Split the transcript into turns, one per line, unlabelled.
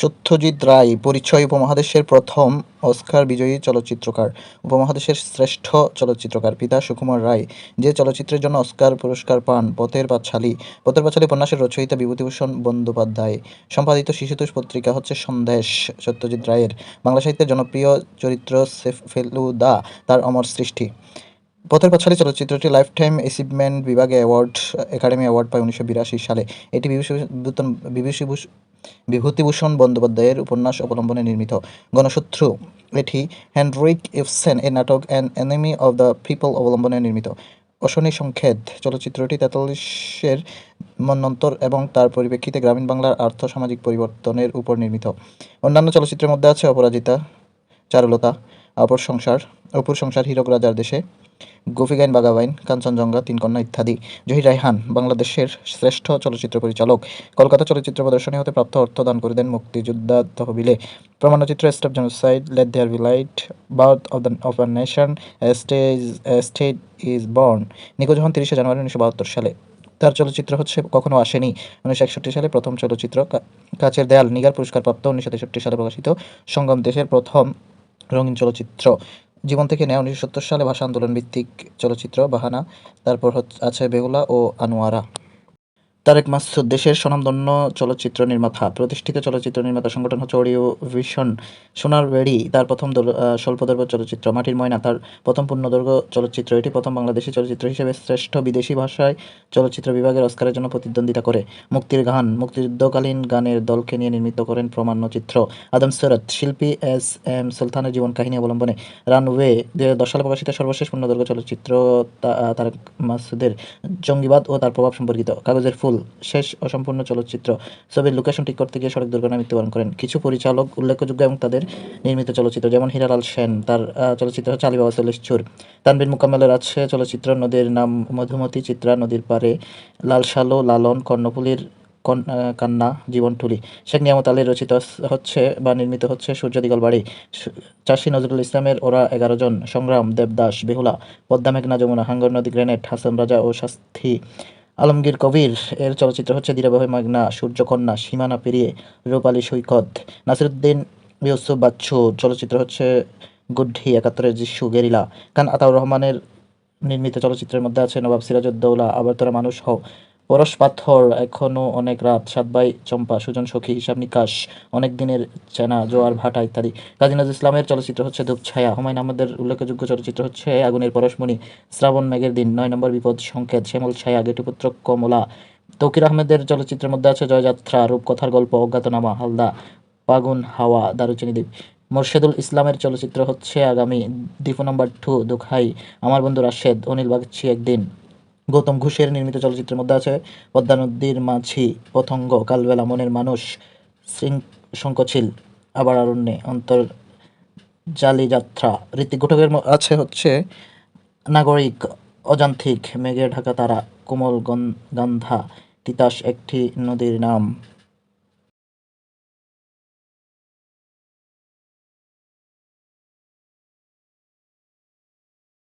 সত্যজিৎ রায়, পরিচয় উপমহাদেশের প্রথম অস্কার বিজয়ী চলচ্চিত্রকার, উপমহাদেশের শ্রেষ্ঠ চলচ্চিত্রকার পিতা সুকুমার রায়, যে চলচ্চিত্রের জন্য অস্কার পুরস্কার পান পথের পাঁচালী। পথের পাঁচালী উপন্যাসের রচয়িতা বিভূতিভূষণ বন্দ্যোপাধ্যায়। সম্পাদিত শিশুতোষ পত্রিকা হচ্ছে সন্দেশ, সত্যজিৎ রায়ের। বাংলা সাহিত্যের জনপ্রিয় চরিত্র সেফ ফেলুদা তার অমর সৃষ্টি। পথের পাঁচালী চলচ্চিত্রটি লাইফ টাইম অ্যাচিভমেন্ট বিভাগে অ্যাওয়ার্ড, একাডেমি অ্যাওয়ার্ড পায় উনিশশো বিরাশি সালে। এটি বিভূতিভূষণ বিভূতিভূষণ বিভূতিভূষণ বন্দ্যোপাধ্যায়ের উপন্যাস অবলম্বনে নির্মিত গণশত্রু। এটি হেনরিক ইভসেন এর নাটক An Enemy of the People অবলম্বনে নির্মিত। অশনি সংকেত চলচ্চিত্রটি তেতাল্লিশের মন্বন্তর এবং তার পরিপ্রেক্ষিতে গ্রামীণ বাংলার আর্থ সামাজিক পরিবর্তনের উপর নির্মিত। অন্যান্য চলচ্চিত্রের মধ্যে আছে অপরাজিতা চারুলতা অপর সংসার অপুর সংসার হীরক রাজার দেশে গোপীগাইন বাগাবাইন কাঞ্চনজঙ্ঘা তিন কন্যা ইত্যাদি। জহির রায়হান, বাংলাদেশের শ্রেষ্ঠ চলচ্চিত্র পরিচালক। কলকাতা চলচ্চিত্র প্রদর্শনী হতে প্রাপ্ত অর্থ দান করে দেন মুক্তিযোদ্ধা তহবিলে। প্রমাণচিত্র step genocide let there be light birth of the of a nation stage state is born নিখোঁজ হন তিরিশে জানুয়ারি উনিশশো বাহাত্তর সালে। তার চলচ্চিত্র হচ্ছে কখনো আসেনি। উনিশশো একষট্টি সালে প্রথম চলচ্চিত্র কাচের দেয়াল, নিগার পুরস্কারপ্রাপ্ত উনিশশো তেষট্টি সালে প্রকাশিত, সঙ্গম দেশের প্রথম রঙিন চলচ্চিত্র। জীবন থেকে নেওয়া উনিশশো সত্তর সালে ভাষা আন্দোলন ভিত্তিক চলচ্চিত্র বাহানা, তারপর আছে বেহুলা ও আনোয়ারা। তারেক মাসুদ, দেশের স্বনামধন্য চলচ্চিত্র নির্মাতা, প্রতিষ্ঠিত চলচ্চিত্র নির্মাতা সংগঠন হচ্ছে অডিও ভিশন সোনার বেড়ি, তার প্রথম স্বল্পদৈর্ঘ্য চলচ্চিত্র, মাটির ময়না, তার প্রথম পূর্ণদৈর্ঘ্য চলচ্চিত্র, এটি প্রথম বাংলাদেশি চলচ্চিত্র হিসেবে শ্রেষ্ঠ বিদেশি ভাষায় চলচ্চিত্র বিভাগের অস্কারের জন্য প্রতিদ্বন্দ্বিতা করে। মুক্তির গান, মুক্তিযুদ্ধকালীন গানের দলকে নিয়ে নির্মিত করেন প্রামাণ্যচিত্র আদম সৈয়দ শিল্পী এস এম সুলতানের জীবন কাহিনী অবলম্বনে রানওয়ে দশ সালে প্রকাশিত সর্বশেষ পূর্ণদৈর্ঘ্য চলচ্চিত্র তারেক মাসুদের জঙ্গিবাদ ও তার প্রভাব সম্পর্কিত। কাগজের ফুল শেষ অসম্পূর্ণ চলচ্চিত্র। ছবির লোকেশন ঠিক করতে গিয়ে সড়ক দুর্ঘটনায় মৃত্যুবরণ করেন কিছু পরিচালক উল্লেখযোগ্য এবং তাদের নির্মিত চলচ্চিত্র, যেমন হিরালাল সেন, তার চলচ্চিত্র হচ্ছে আলিবাবা চল্লিশ চুর। তানবীর মোকাম্মেলের আছে চলচ্চিত্র নদীর নাম মধুমতি চিত্রা, নদীর পারে লাল শালো, লালন, কর্ণফুলীর কান্না জীবনঠুলি শেখ নিয়ামত আলীর রচিত হচ্ছে বা নির্মিত হচ্ছে সূর্য দিগল বাড়ি। চাষী নজরুল ইসলামের ওরা এগারো জন, সংগ্রাম, দেবদাস, বেহুলা, পদ্মা মেঘনা, যমুনা, হাঙ্গর নদী, গ্রেনেড, হাসান রাজা ও শাস্তি আলমগীর কবির এর চলচ্চিত্র হচ্ছে দীরাবাহী মাগনা, সূর্যকন্যা, সীমানা পেরিয়ে রূপালী সৈকত, নাসিরুদ্দিন ইউসুফ বাচ্চু, চলচ্চিত্র হচ্ছে গুড্ডি একাত্তরের যিশু গেরিলা, খান আতাউর রহমানের নির্মিত চলচ্চিত্রের মধ্যে আছে নবাব সিরাজউদ্দৌলা আবার তোরা মানুষ হও। পরশ পাথর, এখনও অনেক রাত সাতবাই চম্পা, সুজন সখী, হিসাব নিকাশ, অনেক দিনের চেনা, জোয়ার, ভাটা, ইত্যাদি। কাজী নজরুল ইসলামের চলচ্চিত্র হচ্ছে ধূপছায়া হুমায়ুন আহমেদের উল্লেখযোগ্য চলচ্চিত্র হচ্ছে আগুনের পরশমণি, শ্রাবণ মেঘের দিন, নয় নম্বর বিপদ সংকেত, শ্যামল ছায়া গেটুপুত্র কমলা। তৌকির আহমেদের চলচ্চিত্রের মধ্যে আছে জয়যাত্রা, রূপকথার গল্প, অজ্ঞাতনামা, হালদা, পাগুন, হাওয়া, দারুচিনি দ্বীপ। মোর্শেদুল ইসলামের চলচ্চিত্র হচ্ছে আগামী দীপু নম্বর টু, দুখাই, আমার বন্ধু রাশেদ, অনিল বাগচি, একদিন। গৌতম ঘোষের নির্মিত চলচ্চিত্রের মধ্যে আছে পদ্মা নদীর মাঝি, পতঙ্গ, কালবেলা, মনের মানুষ শঙ্কছিল আবার অরণ্যে অন্তর জালি যাত্রা ঋতিক ঘটকের আছে হচ্ছে নাগরিক, অযান্ত্রিক, মেঘে ঢাকা তারা, কোমল গান্ধা, তিতাস একটি নদীর নাম।